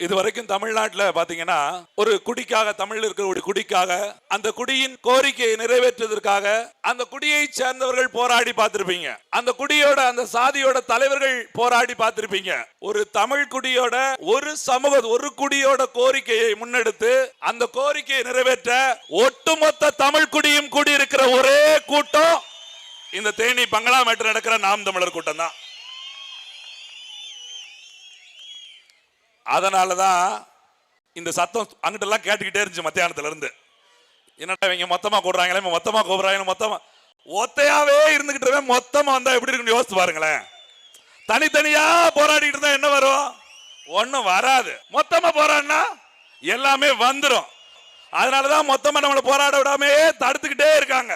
இது வரைக்கும் தமிழ்நாட்டுல பாத்தீங்கன்னா ஒரு குடிக்காக தமிழ்ல இருக்கிற ஒரு குடிக்காக அந்த குடியின் கோரிக்கையை நிறைவேற்றுவதற்காக அந்த குடியை சேர்ந்தவர்கள் போராடி பார்த்திருப்பீங்க. அந்த குடியோட அந்த சாதியோட தலைவர்கள் போராடி பார்த்திருப்பீங்க. ஒரு தமிழ் குடியோட ஒரு சமூக ஒரு குடியோட கோரிக்கையை முன்னெடுத்து அந்த கோரிக்கையை நிறைவேற்ற ஒட்டுமொத்த தமிழ் குடியும் கூடியிருக்கிற ஒரே கூட்டம் இந்த தேனி பங்களா மேட்டு நடக்கிற நாம் தமிழர் கூட்டம் தான் அதனால தான் இந்த சத்தம் அங்கிட்டெல்லாம் கேட்டுக்கிட்டே இருந்துச்சு மத்தியானத்துல இருந்து என்னடா இவங்க மொத்தமா கூடுறாங்களே மொத்தமாக மொத்தமா கூப்பிடுறாங்க மொத்தமா. ஒத்தையாவே இருந்துகிட்டு மொத்தமா வந்தா எப்படி இருக்குன்னு யோசித்து பாருங்களேன். தனித்தனியா போராடிட்டு இருந்தா என்ன வரும்? ஒன்றும் வராது. மொத்தமா போராடினா எல்லாமே வந்துரும். அதனாலதான் மொத்தமா நம்மளை போராட விடாமே தடுத்துக்கிட்டே இருக்காங்க.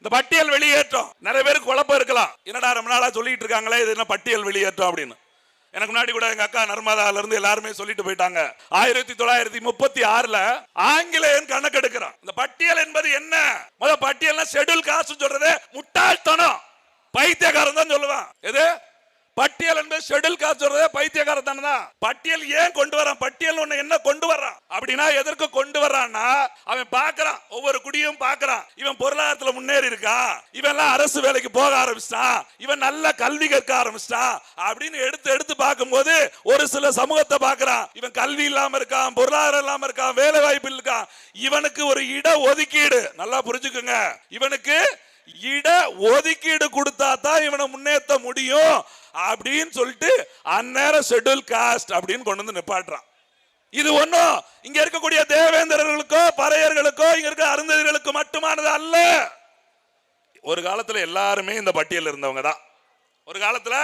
இந்த பட்டியல் வெளியேற்றம். நிறைய பேருக்கு குழப்பம் இருக்கலாம். என்னடா ரொம்ப நாளா சொல்லிட்டு இருக்காங்களே இது என்ன பட்டியல் வெளியேற்றம் அப்படின்னு. எனக்கு முன்னாடி கூட எங்க அக்கா நர்மதால இருந்து எல்லாருமே சொல்லிட்டு போயிட்டாங்க. ஆயிரத்தி தொள்ளாயிரத்தி முப்பத்தி ஆறுல ஆங்கிலேயன் கணக்கெடுக்கிறான். இந்த பட்டியல் என்பது என்ன? முத பட்டியல்னா ஷெட்யூல் காசு சொல்றது முட்டாள்தனம். பைத்தியக்காரன் தான் சொல்லுவான். எது? பட்டியல் என்பது ஷெட்யூல் காசு சொல்றதே பைத்தியக்காரத்தனம் தான் பட்டியல் ஏன் கொண்டு வரான்? பட்டியல் ஒண்ணு என்ன கொண்டு வர்றான் அப்படின்னா எதற்கு கொண்டு வர்றான்னா அவன் பாக்குறான் ஒவ்வொரு குடியும் பார்க்கறான். இவன் பொருளாதாரத்துல முன்னேறி இருக்கா இவன் எல்லாம் அரசு வேலைக்கு போக ஆரம்பிச்சிட்டான். இவன் நல்ல கல்வி கற்க ஆரம்பிச்சிட்டான். அப்படின்னு எடுத்து எடுத்து பார்க்கும்போது ஒரு சில சமூகத்தை பாக்குறான் இவன் கல்வி இல்லாம இருக்கான் பொருளாதாரம் இல்லாம இருக்கான் வேலை வாய்ப்பு இருக்கான். இவனுக்கு ஒரு இட ஒதுக்கீடு. நல்லா புரிஞ்சுக்குங்க. இவனுக்கு இட ஒதுக்கீடு கொடுத்தா தான் இவனை முன்னேற்ற முடியும் அப்படின்னு சொல்லிட்டு அந்நேரம் ஷெட்யூல் காஸ்ட் அப்படின்னு கொண்டு வந்து நிப்பாட்டுறான். இது ஒண்ணும். இங்க இருக்கக்கூடிய தேவேந்திரர்களுக்கோ பறையர்களுக்கோ இங்க இருக்க அருந்ததிகளுக்கு மட்டுமானது அல்ல. ஒரு காலத்துல எல்லாருமே இந்த பட்டியல் இருந்தவங்க தான். ஒரு காலத்துல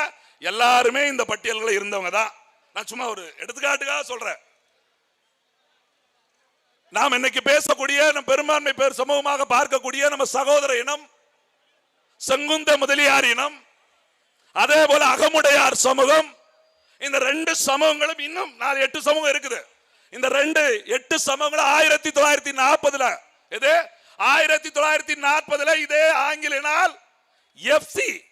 எல்லாருமே இந்த பட்டியல்கள் இருந்தவங்க தான். நான் சும்மா ஒரு எடுத்துக்காட்டுக்காக சொல்றேன். நாம் இன்னைக்கு பேசக்கூடிய நம்ம பெரும்பான்மை பேர் சமூகமாக பார்க்கக்கூடிய நம்ம சகோதர இனம் செங்குந்த முதலியார் இனம் அதே போல அகமுடையார் சமூகம் இந்த ரெண்டு சமூகங்களும் இன்னும் நாலு எட்டு சமூகம் இருக்குது. இந்த ரெண்டு எட்டு சமூகங்களும் ஆயிரத்தி தொள்ளாயிரத்தி நாற்பதுல எது? ஆயிரத்தி தொள்ளாயிரத்தி நாற்பதுல இதே ஆங்கிலினால் எஃப்சி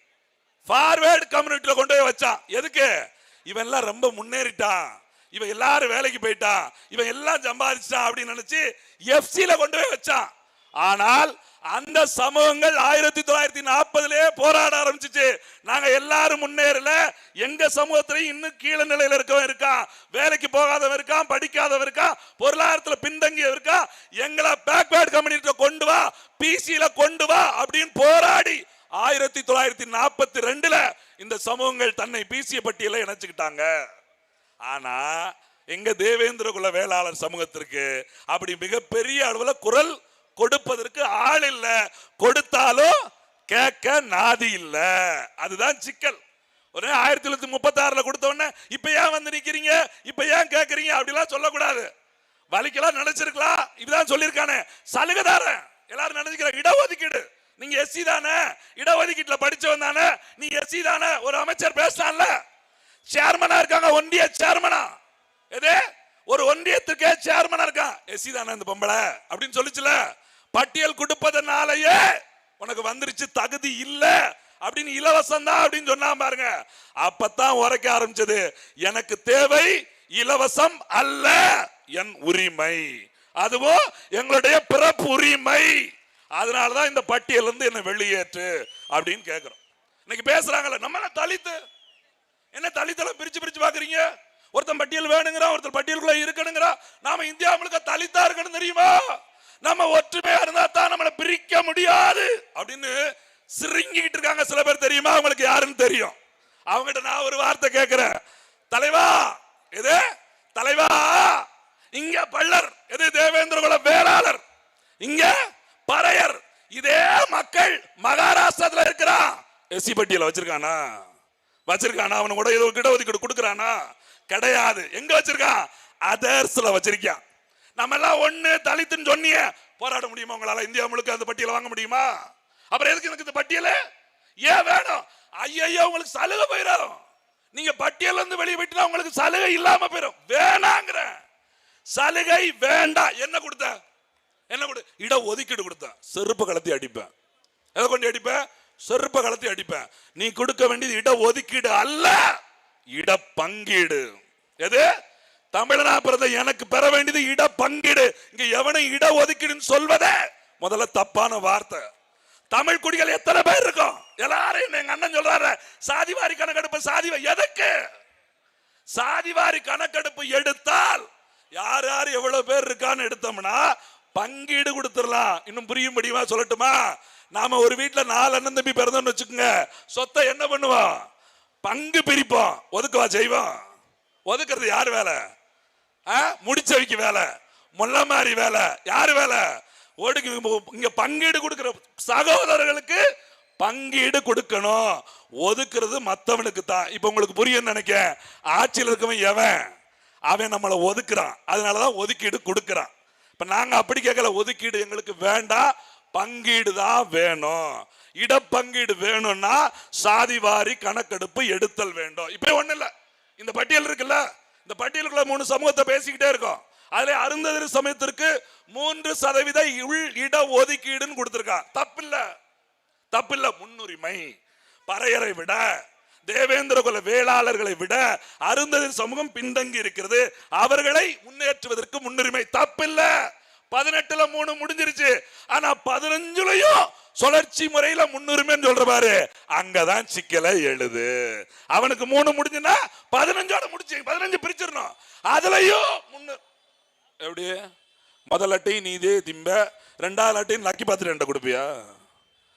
ஃபார்வேர்டு கம்யூனிட்டில கொண்டு போய் வச்சான். எதுக்கு? இவன் எல்லாம் ரொம்ப முன்னேறிட்டான். இவன் எல்லாரும் வேலைக்கு போயிட்டான். இவன் எல்லாம் சம்பாதிச்சான் அப்படின்னு நினைச்சு எஃப்சில கொண்டு போய் வச்சான். ஆனால் அந்த சமூகங்கள் ஆயிரத்தி தொள்ளாயிரத்தி நாற்பதுலயே போராட ஆரம்பிச்சிச்சு. நாங்க எல்லாரும் முன்னேறல. எங்க சமூகத்திலையும் இன்னும் கீழ நிலையில இருக்கவன் இருக்கான். வேலைக்கு போகாதவன் இருக்கான் படிக்காதவன் இருக்கான் பொருளாதாரத்துல பின்தங்கியவன் இருக்கான். எங்களை பேக்வேர்ட் கம்யூனிட்டில கொண்டு வா பிசியில கொண்டு வா அப்படின்னு போராடி ஆயிரத்தி தொள்ளாயிரத்தி நாற்பத்தி ரெண்டுல இந்த சமூகங்கள் தன்னை பிசிய பட்டியல இணைச்சுக்கிட்டாங்க. ஆனா எங்க தேவேந்திர குல வேளாளர் சமூகத்திற்கு அப்படி மிகப்பெரிய அளவுல குரல் கொடுப்பதற்கு ஆள் இல்ல. கொடுத்தாலும் கேட்க நாதி இல்ல. அதுதான் சிக்கல். ஒரே ஆயிரத்தி தொள்ளாயிரத்தி முப்பத்தி ஆறுல கொடுத்த உடனே இப்ப ஏன் வந்து நிக்கிறீங்க இப்ப ஏன் கேட்கறீங்க? அப்படிலாம் சொல்லக்கூடாது. வலிக்கலாம் நினைச்சிருக்கலாம். இப்படிதான் சொல்லியிருக்கானே. சலுகைதாரன் எல்லாரும் நினைச்சுக்கிற இடஒதுக்கீடு. நீங்க எஸ்சி தானே. இடஒதுக்கீட்டுல படிச்சவன் தானே. நீ எஸ்சி தானே. ஒரு அமைச்சர் பேசினான்ல சேர்மனா இருக்காங்க ஒன்றிய சேர்மனா. எது? ஒரு ஒன்றியத்துக்கே சேர்மனா இருக்கான். எஸ்சி தானே இந்த பொம்பளை. அப்படின்னு சொல்லிச்சுல. பட்டியல் கொடுப்பதனாலயே உனக்கு வந்துருச்சு தகுதி இல்ல. அப்படின்னு இலவசம் தான் அப்படின்னு சொன்னா பாருங்க. அப்பதான் உரைக்க ஆரம்பிச்சது. எனக்கு தேவை இலவசம் அல்ல என் உரிமை. அதுவும் எங்களுடைய பிறப்பு உரிமை. அதனாலதான் இந்த பட்டியல் இருந்து என்ன வெளியேற்று அப்படின்னு கேட்கிறோம் இன்னைக்கு பேசுறாங்கல்ல நம்ம என்ன தலித்து? என்ன தலித்தெல்லாம் பிரிச்சு பிரிச்சு பாக்குறீங்க? ஒருத்தன் பட்டியல் வேணுங்கிறான் ஒருத்தர் பட்டியலுக்குள்ள இருக்கணுங்கிறான். நாம இந்தியா முழுக்க தலித்தா இருக்கணும் தெரியுமா? நம்ம ஒற்றுமையா இருந்தா தான் நம்மளை பிரிக்க முடியாது. அப்படின்னு சிரிங்கிட்டு இருக்காங்க சில பேர் தெரியுமா? அவங்களுக்கு யாருன்னு தெரியும். அவங்ககிட்ட நான் ஒரு வார்த்தை கேட்கிறேன் தலைவா எது? தலைவா இங்க பள்ளர் எது? தேவேந்திர குல வேளாளர் இங்க பறையர் இதே மக்கள் மகாராஷ்டிரத்துல இருக்கிறான். எஸ்சி பட்டியல வச்சிருக்கானா? வச்சிருக்கானா? அவனு கூட ஏதோ இடஒதுக்கீடு கொடுக்கறானா? கிடையாது. எங்க வச்சிருக்கான்? அதர்ஸ்ல வச்சிருக்கான் நம்ம எல்லாம் ஒண்ணு தலித்துன்னு சொன்னிய. போராட முடியுமா உங்களால? இந்தியா முழுக்க அந்த பட்டியலை வாங்க முடியுமா? அப்புறம் எதுக்கு எனக்கு இந்த பட்டியல? ஏன் வேணும்? ஐயோ உங்களுக்கு சலுகை போயிடும் நீங்க பட்டியல இருந்து வெளியே போயிட்டு உங்களுக்கு சலுகை இல்லாம போயிடும். வேணாங்கிற சலுகை வேண்டாம். என்ன கொடுத்த? என்ன கொடு? இட ஒதுக்கீடு கொடுத்தேன் செருப்பு கலத்தி அடிப்பேன். எதை கொண்டு அடிப்பேன்? செருப்பை கலத்தி அடிப்பேன். நீ கொடுக்க வேண்டியது இட ஒதுக்கீடு அல்ல இட பங்கீடு. எது? தமிழனா பிறந்த எனக்கு பெற வேண்டியது இட பங்கீடு. இங்க எவனை இட ஒதுக்கீடுன்னு சொல்வதே? முதல்ல தப்பான வார்த்தை. தமிழ் குடிகள் எத்தனை பேர் இருக்கும்? எல்லாரையும் எங்க அண்ணன் சொல்றாரு. சாதிவாரி கணக்கெடுப்பு சாதி எதுக்கு? சாதிவாரி கணக்கெடுப்பு எடுத்தால் யார் யார் எவ்வளவு பேர் இருக்கான்னு எடுத்தோம்னா பங்கீடு கொடுத்துடலாம். இன்னும் புரியும்படியுமா சொல்லட்டுமா? நாம ஒரு வீட்டில் நாலு அண்ணன் தம்பி பிறந்தோம்னு வச்சுக்கோங்க. சொத்தை என்ன பண்ணுவோம்? பங்கு பிரிப்போம். ஒதுக்கவா செய்வோம். ஒதுக்குறது யார் வேலை? ஆ? முடிச்சவைக்கு வேலை. முல்ல மாதிரி வேலை. யார் வேலை? ஒடுக்கு இங்க பங்கீடு கொடுக்கிற சகோதரர்களுக்கு பங்கீடு கொடுக்கணும். ஒதுக்குறது மற்றவனுக்கு தான் இப்போ உங்களுக்கு புரியும் நினைக்கிறேன். ஆட்சியில் இருக்கவன் எவன்? அவன் நம்மளை ஒதுக்குறான். அதனால தான் ஒதுக்கீடு கொடுக்குறான். இப்போ நாங்கள் அப்படி கேட்கல. ஒதுக்கீடு எங்களுக்கு வேண்டாம் பங்கீடு தான் வேணும். இடப்பங்கீடு வேணும்னா சாதிவாரி கணக்கெடுப்பு எடுத்தல் வேண்டும். இப்போ ஒன்றும் இல்லை. இந்த பட்டியல் இருக்குல்ல? இந்த பட்டியலுக்குள்ள மூணு சமூகத்தை பேசிக்கிட்டே இருக்கோம். அதுல அருந்ததிரு சமயத்திற்கு மூன்று சதவீத உள் இட ஒதுக்கீடுன்னு கொடுத்திருக்கான் தப்பில்ல. தப்பில்ல. முன்னுரிமை. பறையரை விட தேவேந்திர குல வேளாளர்களை விட அருந்ததிர் சமூகம் பின்தங்கி இருக்கிறது. அவர்களை முன்னேற்றுவதற்கு முன்னுரிமை தப்பில்ல. பதினெட்டுல மூணு முடிஞ்சிருச்சு. ஆனா பதினஞ்சுலயும் சுழற்சி முறையில முன்னுரிமைன்னு சொல்ற பாரு. அங்கதான் சிக்கலை எழுது. அவனுக்கு மூணு முடிஞ்சுன்னா பதினஞ்சோட முடிச்சு பதினஞ்சு பிரிச்சிடணும். அதுலயும் முன்னு எப்படி? முதல் அட்டையும் நீதே திம்ப. ரெண்டாவது அட்டையும் லக்கி பார்த்து ரெண்டை கொடுப்பியா?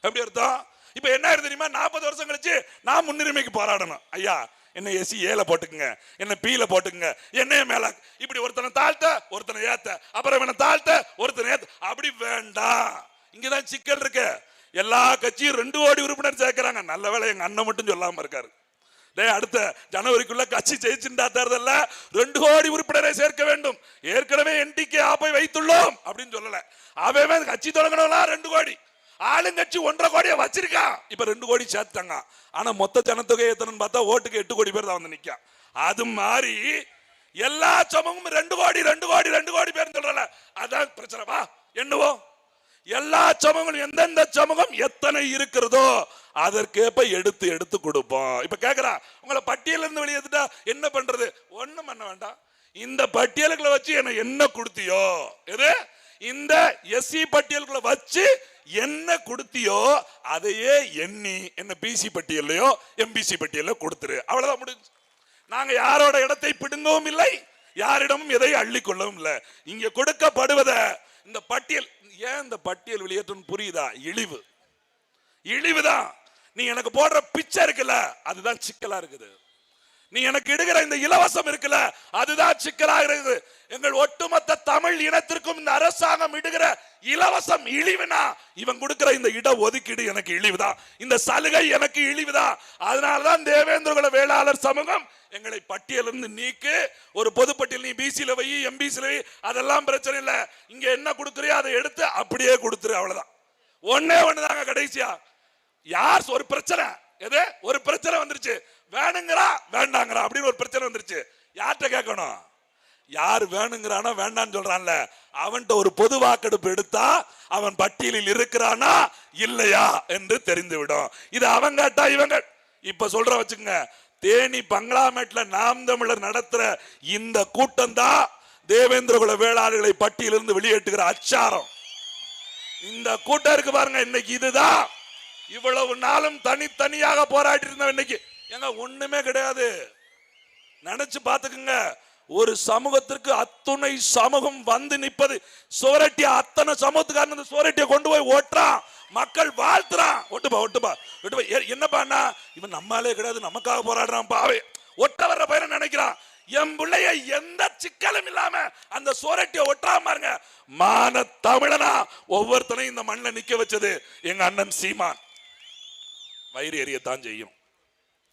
எப்படி அர்த்தம்? இப்ப என்ன ஆயிரு தெரியுமா? நாற்பது வருஷம் கழிச்சு நான் முன்னுரிமைக்கு போராடணும். ஐயா என்ன எஸ்சி ஏல போட்டுக்குங்க. என்ன பீல போட்டுக்குங்க. என்னைய மேல இப்படி ஒருத்தனை தாழ்த்த ஒருத்தனை ஏத்த. அப்புறம் இவனை தாழ்த்த ஒருத்தனை ஏத்த. அப்படி வேண்டாம். இங்கதான் சிக்கல் இருக்கு. எல்லா கட்சியும் ரெண்டு கோடி உறுப்பினர் சேர்க்கிறாங்க. நல்ல வேலை எங்க அண்ணன் மட்டும் சொல்லாம இருக்காரு. டேய் அடுத்த ஜனவரிக்குள்ள கட்சி ஜெயிச்சுட்டா தேர்தல்ல ரெண்டு கோடி உறுப்பினரை சேர்க்க வேண்டும். ஏற்கனவே என்டிகே ஆப்பை வைத்துள்ளோம் அப்படின்னு சொல்லல. அவன் கட்சி தொடங்கணும்லாம் ரெண்டு கோடி. ஆளுங்கட்சி ஒன்றரை கோடியை வச்சிருக்கான் இப்ப ரெண்டு கோடி சேர்த்தாங்க. ஆனா மொத்த ஜனத்தொகை எத்தனைன்னு பார்த்தா ஓட்டுக்கு எட்டு கோடி பேர் தான் வந்து நிக்கான் அது மாதிரி எல்லா சமமும் ரெண்டு கோடி ரெண்டு கோடி ரெண்டு கோடி பேர் சொல்றல. அதான் பிரச்சனைவா என்னவோ எல்லா சமூகங்களும் எந்தெந்த சமூகம் எத்தனை இருக்கிறதோ அதற்கேற்ப எடுத்து எடுத்து கொடுப்போம். இப்ப கேக்குறா உங்களை பட்டியல இருந்து வெளியேத்துட்டா என்ன பண்றது? ஒண்ணும் பண்ண வேண்டாம். இந்த பட்டியலுக்குள்ள வச்சு என்ன என்ன கொடுத்தியோ எது? இந்த எஸ்சி பட்டியலுக்குள்ள வச்சு என்ன கொடுத்தியோ அதையே எண்ணி என்ன பிசி பட்டியலையோ எம்பிசி பட்டியல கொடுத்துரு. அவ்வளவுதான் முடிஞ்சு. நாங்க யாரோட இடத்தை பிடுங்கவும் இல்லை யாரிடமும் எதை அள்ளி கொள்ளவும் இல்லை. இங்க கொடுக்கப்படுவதை இந்த பட்டியல் ஏன் இந்த பட்டியல் வெளியேற்றம் புரியுதா? இழிவு. இழிவுதான். நீ எனக்கு போடுற பிச்சை இருக்குல்ல அதுதான் சிக்கலா இருக்குது. நீ எனக்கு இடுகிற இந்த இலவசம் இருக்குல்ல அதுதான் சிக்கலாக இருக்குது. எங்கள் ஒட்டுமொத்த தமிழ் இனத்திற்கும் இந்த அரசாங்கம் இடுகிற இலவசம் இழிவுனா இவன் கொடுக்கிற இந்த இட ஒதுக்கீடு எனக்கு இழிவுதான். இந்த சலுகை எனக்கு இழிவுதான். அதனாலதான் தேவேந்திரகுல வேளாளர் சமூகம் எங்களை பட்டியலிருந்து நீக்கு ஒரு பொதுப்பட்டியல் நீ பிசியில வை எம்பிசியில வை அதெல்லாம் பிரச்சனை இல்லை. இங்க என்ன கொடுக்குறியோ அதை எடுத்து அப்படியே கொடுத்துரு அவ்வளவுதான். ஒன்னே ஒண்ணுதாங்க கடைசியா. யார் ஒரு பிரச்சனை எது? ஒரு பிரச்சனை வந்துருச்சு. வேணுங்கிறா வேண்டாங்கிறா அப்படின்னு ஒரு பிரச்சனை வந்துருச்சு. யார்கிட்ட கேட்கணும்? யார் வேணுங்கிறானோ வேண்டான்னு சொல்றான்ல. அவன்கிட்ட ஒரு பொது வாக்கெடுப்பு எடுத்தா அவன் பட்டியலில் இருக்கிறானா? இல்லையா என்று தெரிந்துவிடும். இது அவன் கேட்டா இவங்க இப்ப சொல்ற வச்சுக்கோங்க தேனி பங்களாமேட்ல நாம் தமிழர் நடத்துற இந்த கூட்டம் தான் தேவேந்திரகுல வேளாளர்களை பட்டியலிருந்து வெளியேற்றுகிற அச்சாரம். இந்த கூட்டம் இருக்கு பாருங்க இன்னைக்கு இதுதான். இவ்வளவு நாளும் தனித்தனியாக போராடி இருந்தோம் இன்னைக்கு. ஏங்க ஒண்ணுமே கிடையாது. நினைச்சு பாத்துக்குங்க ஒரு சமூகத்திற்கு அத்துணை சமூகம் வந்து நிற்பது சுவரட்டிய அத்தனை சமூகத்துக்காரன் அந்த சுவரட்டியை கொண்டு போய் ஓட்டுறான். மக்கள் வாழ்த்துறான். ஒட்டுப்பா ஒட்டுப்பா ஒட்டுப்பா ஏ- என்னப்பா அண்ணா? இவன் நம்மாலே கிடையாது நமக்காக போராடுறான் பாவே. ஒட்ட வர்ற பையனை நினைக்கிறான். என் பிள்ளைய எந்த சிக்கலும் இல்லாம அந்த சுவரட்டியை ஒட்டாம பாருங்க. மான தமிழனா ஒவ்வொருத்தனையும் இந்த மண்ணில் நிக்க வச்சது எங்க அண்ணன் சீமான். வயிறு எரியத்தான் செய்யும்.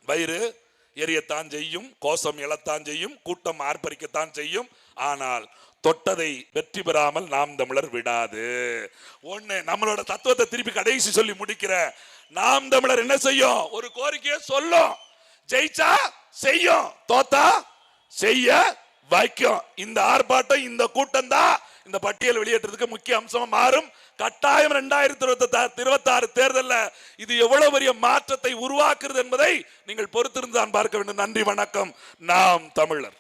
வயிறு எரியத்தான் செய்யும் கோஷம் எழத்தான் செய்யும் கூட்டம் ஆர்ப்பரிக்கத்தான் செய்யும். ஆனால் தொட்டதை வெற்றி பெறாமல் நாம் தமிழர் விடாது. ஒண்ணு நம்மளோட தத்துவத்தை திருப்பி கடைசி சொல்லி முடிக்கிற நாம் தமிழர் என்ன செய்யும்? ஒரு கோரிக்கையை சொல்லும். ஜெயிச்சா செய்யும். தோத்தா செய்ய வைக்கும். இந்த ஆர்ப்பாட்டம் இந்த கூட்டம் தான் இந்த பட்டியல் வெளியேற்றதுக்கு முக்கிய அம்சமா மாறும். கட்டாயம் ரெண்டாயிரத்தி இருபத்தி இருபத்தி ஆறு தேர்தலில் இது எவ்வளவு பெரிய மாற்றத்தை உருவாக்குறது என்பதை நீங்கள் பொறுத்திருந்து தான் பார்க்க வேண்டும். நன்றி வணக்கம். நாம் தமிழர்.